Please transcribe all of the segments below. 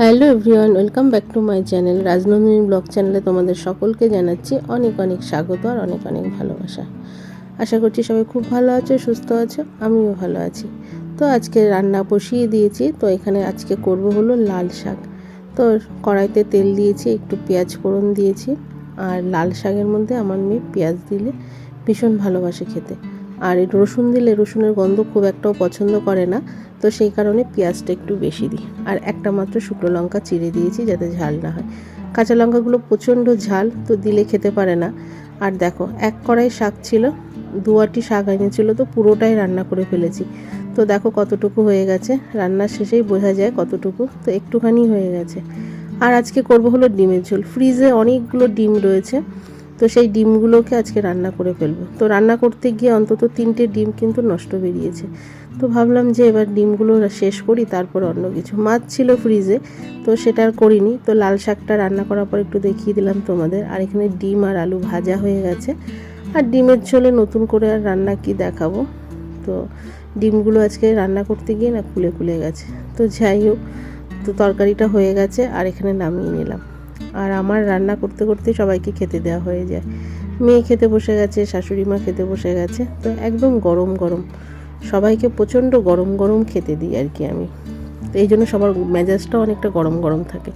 Hello everyone, welcome back to my channel Rajnandini blog চ্যানেলে তোমাদের সকলকে জানাচ্ছি অনেক অনেক স্বাগত আর অনেক অনেক ভালোবাসা। আশা করছি সবাই খুব ভালো আছো, সুস্থ আছো, আমিও ভালো আছি। তো আজকে রান্না বসিয়ে দিয়েছি, তো এখানে আজকে করব হলো লাল শাক। তো কড়াইতে তেল দিয়েছি, একটু পেঁয়াজ ফোড়ন দিয়েছি। আর লাল শাকের মধ্যে আমার মেয়ে পেঁয়াজ দিলে ভীষণ ভালোবাসে খেতে। আর রসুন দিলে রসুনের গন্ধ খুব একটাও পছন্দ করে না, তো সেই কারণে পেঁয়াজটা একটু বেশি দিই। আর একটা মাত্র শুকনো লঙ্কা চিড়ে দিয়েছি যাতে ঝাল না হয়। কাঁচা লঙ্কাগুলো প্রচণ্ড ঝাল, তো দিলে খেতে পারে না। আর দেখো, এক কড়াই শাক ছিল দুয়াটি শাক এনেছিল, তো পুরোটাই রান্না করে ফেলেছি। তো দেখো কতটুকু হয়ে গেছে, রান্নার শেষেই বোঝা যায় কতটুকু, তো একটুখানি হয়ে গেছে। আর আজকে করব হলো ডিমের ঝোল। ফ্রিজে অনেকগুলো ডিম রয়েছে তো সেই ডিমগুলোকে আজকে রান্না করে ফেলব। তো রান্না করতে গিয়ে অন্তত তিনটে ডিম কিন্তু নষ্ট বেরিয়েছে। তো ভাবলাম যে এবার ডিমগুলো শেষ করি, তারপর অন্য কিছু। মাছ ছিল ফ্রিজে, তো সেটা আর করিনি। তো লাল শাকটা রান্না করার পর একটু দেখিয়ে দিলাম তোমাদের। আর এখানে ডিম আর আলু ভাজা হয়ে গেছে। আর ডিমের ঝোলে নতুন করে আর রান্না কি দেখাবো? তো ডিমগুলো আজকে রান্না করতে গিয়ে না কুলে কুলে গেছে। তো যাই হোক, তো তরকারিটা হয়ে গেছে, আর এখানে নামিয়ে নিলাম। আর আমার রান্না করতে করতে সবাইকে খেতে দেওয়া হয়ে যায়। মেয়ে খেতে বসে গেছে, শাশুড়ি মা খেতে বসে গেছে। তো একদম গরম গরম। সবাইকে প্রচণ্ড গরম গরম খেতে দিই আর কি আমি। তো এই জন্য সবার মেজাজটাও অনেকটা গরম গরম থাকে।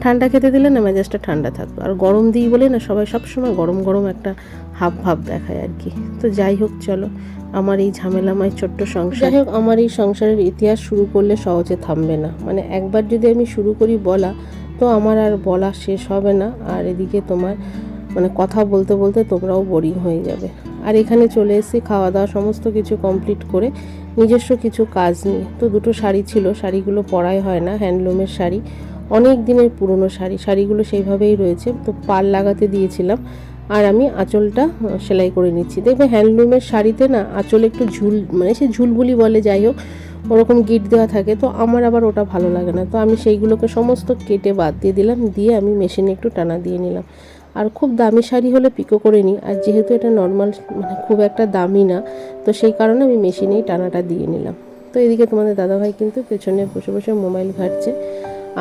ঠান্ডা খেতে দিলে না মেজাজটা ঠান্ডা থাকতো আর গরম দিই বলে না সবাই সবসময় গরম গরম একটা হাব ভাব দেখায় আর কি। তো যাই হোক, চলো। আমার এই ঝামেলাময় ছোট্ট সংসার। হোক, আমার এই সংসারের ইতিহাস শুরু করলে সহজে থামবে না। মানে একবার যদি আমি শুরু করি বলা তো আমার আর বলা শেষ হবে না। আর এদিকে তোমার মানে কথা বলতে বলতে তোমরাও বোরিং হয়ে যাবে। আর এখানে চলে এসেছি খাওয়া দাওয়া সমস্ত কিছু কমপ্লিট করে নিজস্ব কিছু কাজ নিয়ে। তো দুটো শাড়ি ছিল, শাড়িগুলো পরাই হয় না হ্যান্ডলুমের শাড়ি। অনেক দিনের পুরনো শাড়ি, শাড়িগুলো সেইভাবেই রয়েছে। তো পাল লাগাতে দিয়েছিলাম। আর আমি আঁচলটা সেলাই করে নিচ্ছি। দেখবে হ্যান্ডলুমের শাড়িতে না আঁচলে একটু ঝুল মানে সে ঝুলবুলি বলে, যাই হোক ওরকম গিট দেওয়া থাকে, তো আমার আবার ওটা ভালো লাগে না। তো আমি সেইগুলোকে সমস্ত কেটে বাদ দিয়ে দিলাম, দিয়ে আমি মেশিনে একটু টানা দিয়ে নিলাম। আর খুব দামি শাড়ি হলে পিকো করে নিই আর যেহেতু এটা নর্মাল মানে খুব একটা দামি না, তো সেই কারণে আমি মেশিনেই টানাটা দিয়ে নিলাম। তো এদিকে তোমাদের দাদাভাই কিন্তু পেছনে বসে বসে মোবাইল ঘাটছে।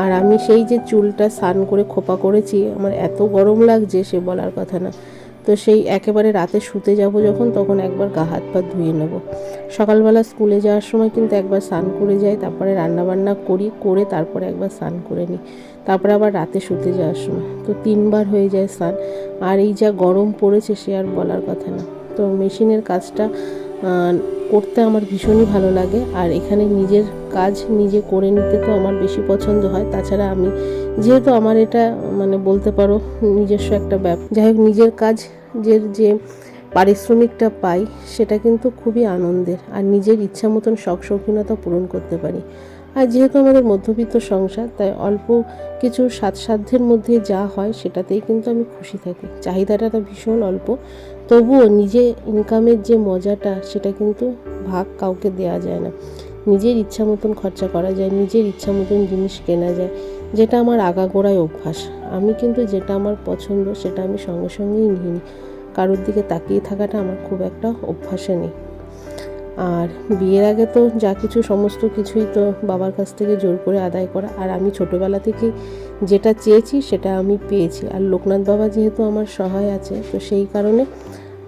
আর আমি সেই যে চুলটা স্নান করে খোপা করেছি, আমার এত গরম লাগছে সে বলার কথা না। তো সেই একেবারে রাতে শুতে যাব যখন, তখন একবার গা হাত পা ধুয়ে নেব। সকালবেলা স্কুলে যাওয়ার সময় কিন্তু একবার স্নান করে যাই, তারপরে রান্নাবান্না করি, করে তারপরে একবার স্নান করে নিই। তারপরে আবার রাতে শুতে যাওয়ার সময়। তো তিনবার হয়ে যায় স্নান। আর এই যা গরম পড়েছে সে আর বলার কথা না। তো মেশিনের কাজটা করতে আমার ভীষণই ভালো লাগে। আর এখানে নিজের কাজ নিজে করে নিতে তো আমার বেশি পছন্দ হয়। তাছাড়া আমি যেহেতু আমার এটা মানে বলতে পারো, নিজস্ব একটা ব্যাপার যাই হোক, নিজের কাজ যে যে পারিশ্রমিকটা পাই, সেটা কিন্তু খুবই আনন্দের। আর নিজের ইচ্ছা মতন শখ শৌখিনতা পূরণ করতে পারি। আর যেহেতু আমাদের মধ্যবিত্ত সংসার, তাই অল্প কিছু সাধ্যের মধ্যে যা হয়, সেটাতেই কিন্তু আমি খুশি থাকি। চাহিদাটা তো ভীষণ অল্প। তবুও নিজে ইনকামের যে মজাটা, সেটা কিন্তু ভাগ কাউকে দেওয়া যায় না। নিজের ইচ্ছা মতন খরচা করা যায়, নিজের ইচ্ছা মতন জিনিস কেনা যায়, যেটা আমার আগাগোড়ায় অভ্যাস। আমি কিন্তু যেটা আমার পছন্দ, সেটা আমি সঙ্গে সঙ্গেই নিই। নি কারোর দিকে তাকিয়ে থাকাটা আমার খুব একটা অভ্যাসে নেই। আর বিয়ের আগে তো যা কিছু, সমস্ত কিছুই তো বাবার কাছ থেকে জোর করে আদায় করা। আর আমি ছোটোবেলা থেকে যেটা চেয়েছি সেটা আমি পেয়েছি। আর লোকনাথ বাবা যেহেতু আমার সহায় আছে, তো সেই কারণে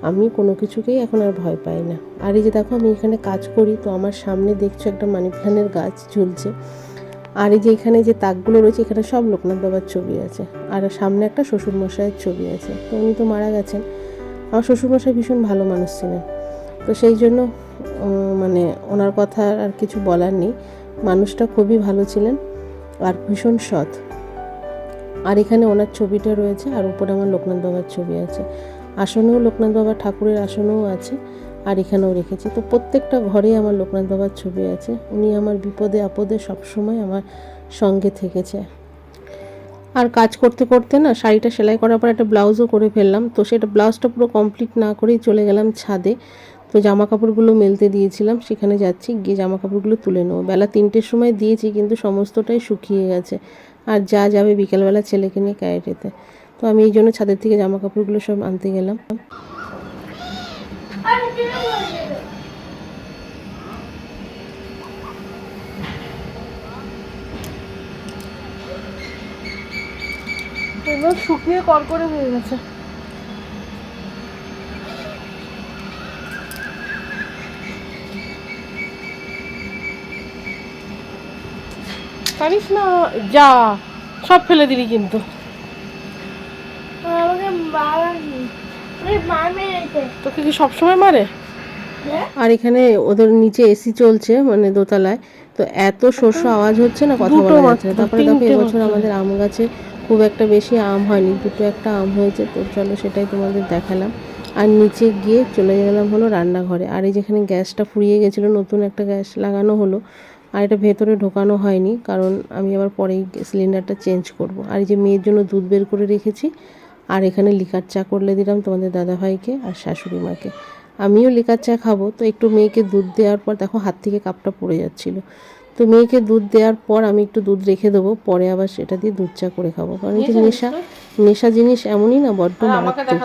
আমি কোনো কিছুকেই এখন আর ভয় পাই না। আর এই যে দেখো, আমি এখানে কাজ করি, তো আমার সামনে দেখছ একটা মানি প্ল্যানের গাছ ঝুলছে। আর এই যে এখানে যে তাকগুলো রয়েছে, এখানে সব লোকনাথ বাবার ছবি আছে। আর সামনে একটা শ্বশুরমশাইয়ের ছবি আছে। তো উনি তো মারা গেছেন। আমার শ্বশুরমশাই ভীষণ ভালো মানুষ ছিলেন। তো সেই জন্য মানে ওনার কথা আর কিছু বলার নেই। মানুষটা খুবই ভালো ছিলেন আর ভীষণ সৎ। আর এখানে ওনার ছবিটা রয়েছে আর উপরে আমার লোকনাথ বাবার ছবি আছে। আসনেও লোকনাথ বাবার ঠাকুরের আসনেও আছে আর এখানেও রেখেছি। তো প্রত্যেকটা ঘরেই আমার লোকনাথ বাবার ছবি আছে। উনি আমার বিপদে আপদে সবসময় আমার সঙ্গে থেকেছে। আর কাজ করতে করতে না শাড়িটা সেলাই করার পর একটা ব্লাউজও করে ফেললাম। তো সেটা ব্লাউজটা পুরো কমপ্লিট না করেই চলে গেলাম ছাদে। তো জামা কাপড়গুলো মেলতে দিয়েছিলাম। সেখানে যাচ্ছি, গিয়ে জামা কাপড়গুলো তুলে নেব। বেলা তিনটের সময় দিয়েছি কিন্তু সমস্তটাই শুকিয়ে গেছে। আর যা যাবে বিকেলবেলা ছেলেকে নিয়ে ক্যারেটেতে। তো আমি এই জন্য ছাদের থেকে জামা কাপড়গুলো সব আনতে গেলাম। শুকিয়ে শুকিয়ে করে হয়ে গেছে। পারিস না যা সব ফেলে দিলি কিন্তু। আমাকে তোকে কি সবসময় মারে? হ্যাঁ? আর এখানে ওদের নিচে এসি চলছে মানে দোতলায়। তো এত শস্য আওয়াজ হচ্ছে না কথা বলা যাচ্ছে না। তারপরে দেখো এবছর আমাদের আম গাছে খুব একটা বেশি আম হয়নি দুটো একটা আম হয়েছে। তো চলো সেটাই তোমাদের দেখালাম। আর নিচে গিয়ে চলে গেলাম হলো রান্নাঘরে। আর এই যেখানে গ্যাসটা ফুরিয়ে গেছিল নতুন একটা গ্যাস লাগানো হলো আর এটা ভেতরে ঢোকানো হয়নি, কারণ আমি আবার পরেই সিলিন্ডারটা চেঞ্জ করব। আর এই যে মেয়ের জন্য দুধ বের করে রেখেছি, আর এখানে লিকার চা করলে দিলাম তোমাদের দাদাভাইকে আর শাশুড়ি মাকে আমিও লিকার চা খাব, তো একটু মেয়েকে দুধ দেওয়ার পর দেখো হাত থেকে কাপটা পড়ে যাচ্ছিল। তো মেয়েকে দুধ দেওয়ার পর আমি একটু দুধ রেখে দেবো পরে আবার সেটা দিয়ে দুধ চা করে খাব। কারণ যে নেশা নেশা জিনিস এমনই না বড্ড মারাত্মক।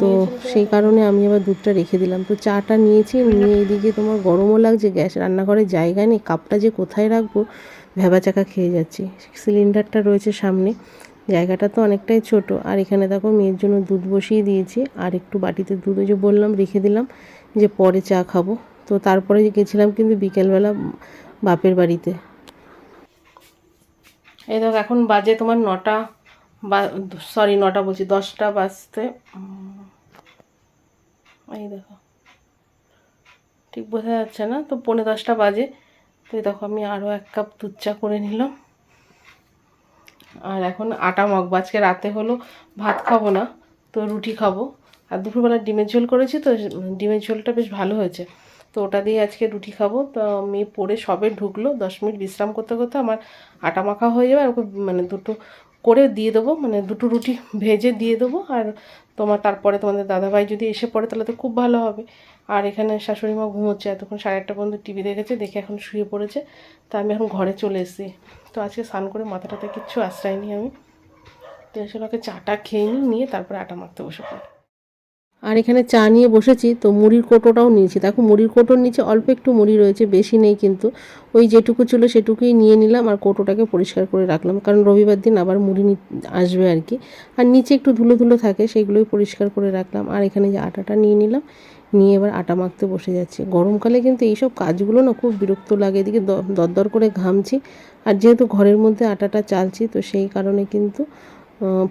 তো সেই কারণে আমি আবার দুধটা রেখে দিলাম। তো চাটা নিয়েছি নিয়ে এদিকে তোমার গরমও লাগছে গ্যাস রান্নাঘরে জায়গা নেই কাপটা যে কোথায় রাখব ভেবা চাকা খেয়ে যাচ্ছি। সিলিন্ডারটা রয়েছে সামনে জায়গাটা তো অনেকটাই ছোট। আর এখানে দেখো মেয়ের জন্য দুধ বসিয়ে দিয়েছি আর একটু বাটিতে দুধ ওই যে বললাম রেখে দিলাম যে পরে চা খাব। তো তারপরে গেছিলাম কিন্তু বিকেলবেলা বাপের বাড়িতে। এই দেখো, এখন বাজে তোমার নটা বা সরি নটা বলছি, দশটা বাজতে এই দেখো। ঠিক বোঝা যাচ্ছে না, তো পৌনে দশটা বাজে। তো দেখো, আমি আরও এক কাপ দুধ চা করে নিলাম। আর এখন আটা মাখবো। আজকে রাতে হলো ভাত খাব না, তো রুটি খাব। আর দুপুরবেলা ডিমের ঝোল করেছি তো, ডিমের ঝোলটা বেশ ভালো হয়েছে। তো ওটা দিয়ে আজকে রুটি খাব। তো মেয়ে পরে সবে ঢুকলো, দশ মিনিট বিশ্রাম করতে করতে আমার আটা মাখা হয়ে যাবে, আর ওকে মানে দুটো করে দিয়ে দেবো মানে দুটো রুটি ভেজে দিয়ে দেবো। আর তোমার তারপরে তোমাদের দাদাভাই যদি এসে পড়ে তাহলে তো খুব ভালো হবে। আর এখানে শাশুড়ি মা ঘুমোচ্ছে, এতক্ষণ সাড়ে আটটা পর্যন্ত টিভি দেখেছে, দেখে এখন শুয়ে পড়েছে। তা আমি এখন ঘরে চলে এসেছি। তো আজকে স্নান করে মাথাটাতে কিচ্ছু আশ্রয়নি আমি। তো এসে ওকে চাটা খেয়ে নিই, নিয়ে তারপরে আটা মাখতে বসে পড়ি। আর এখানে চা নিয়ে বসেছি, তো মুড়ির কোটোটাও নিয়েছি। দেখো, মুড়ির কোটোর নিচে অল্প একটু মুড়ি রয়েছে, বেশি নেই কিন্তু। ওই যেটুকু ছিল সেটুকুই নিয়ে নিলাম আর কোটোটাকে পরিষ্কার করে রাখলাম, কারণ রবিবার দিন আবার মুড়ি আসবে আর কি। আর নিচে একটু ধুলো ধুলো থাকে, সেগুলোই পরিষ্কার করে রাখলাম। আর এখানে যে আটাটা নিয়ে নিলাম, নিয়ে এবার আটা মাখতে বসে যাচ্ছি। গরমকালে কিন্তু এইসব কাজগুলো না খুব বিরক্ত লাগে, এদিকে দরদর করে ঘামছি। আর যেহেতু ঘরের মধ্যে আটাটা চালছি, তো সেই কারণে কিন্তু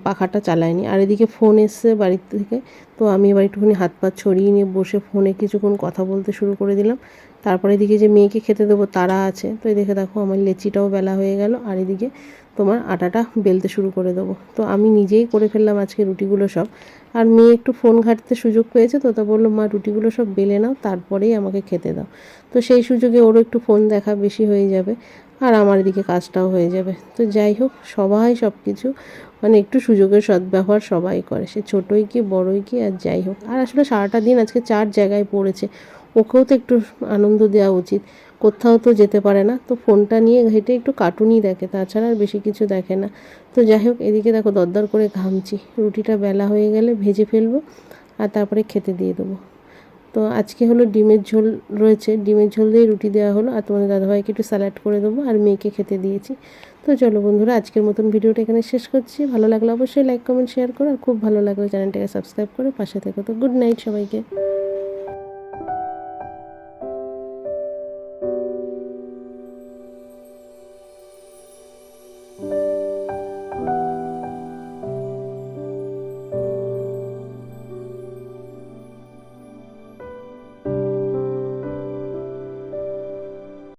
পাখাটা চালায়নি। আর এদিকে ফোন এসছে বাড়ির থেকে। তো আমি এবার একটুখানি হাত পা ছড়িয়ে নিয়ে বসে ফোনে কিছুক্ষণ কথা বলতে শুরু করে দিলাম। তারপরে এদিকে যে মেয়েকে খেতে দেবো, তারা আছে। তো এদিকে দেখো আমার লেচিটাও বেলা হয়ে গেল। আর এদিকে তোমার আটাটা বেলতে শুরু করে দেবো। তো আমি নিজেই করে ফেললাম আজকে রুটিগুলো সব। আর মেয়ে একটু ফোন ঘাঁটতে সুযোগ পেয়েছে তো, তা বলল, মা, রুটিগুলো সব বেলে নাও, তারপরেই আমাকে খেতে দাও। তো সেই সুযোগে ওরও একটু ফোন দেখা বেশি হয়ে যাবে। আর আমার এদিকে কাজটাও হয়ে যাবে। তো যাই হোক, সবাই সব কিছু মানে একটু সুযোগের সদ্ব্যবহার সবাই করে। সে ছোটোই কি, বড়ই কি, আর যাই হোক। আর আসলে সারাটা দিন আজকে চার জায়গায় পড়েছে। ওকেও তো একটু আনন্দ দেওয়া উচিত। কোথাও তো যেতে পারে না। তো ফোনটা নিয়ে ঘেটে একটু কার্টুনই দেখে, তাছাড়া আর বেশি কিছু দেখে না। তো যাই হোক, এদিকে দেখো দরদর করে ঘামছি। রুটিটা বেলা হয়ে গেলে ভেজে ফেলব, আর তারপরে খেতে দিয়ে দেবো। তো আজকে হলো ডিমের ঝোল রয়েছে। ডিমের ঝোল দিয়ে রুটি দেওয়া হলো আর তোমাদের দাদাভাইকে একটু স্যালাড করে দেবো আর মেয়েকে খেতে দিয়েছি। তো চলো বন্ধুরা, আজকের মতন ভিডিওটা এখানে শেষ করছি। ভালো লাগলে অবশ্যই লাইক কমেন্ট শেয়ার করো আর খুব ভালো লাগলে চ্যানেলটাকে সাবস্ক্রাইব করে। পাশে থেকো তো গুড নাইট সবাইকে।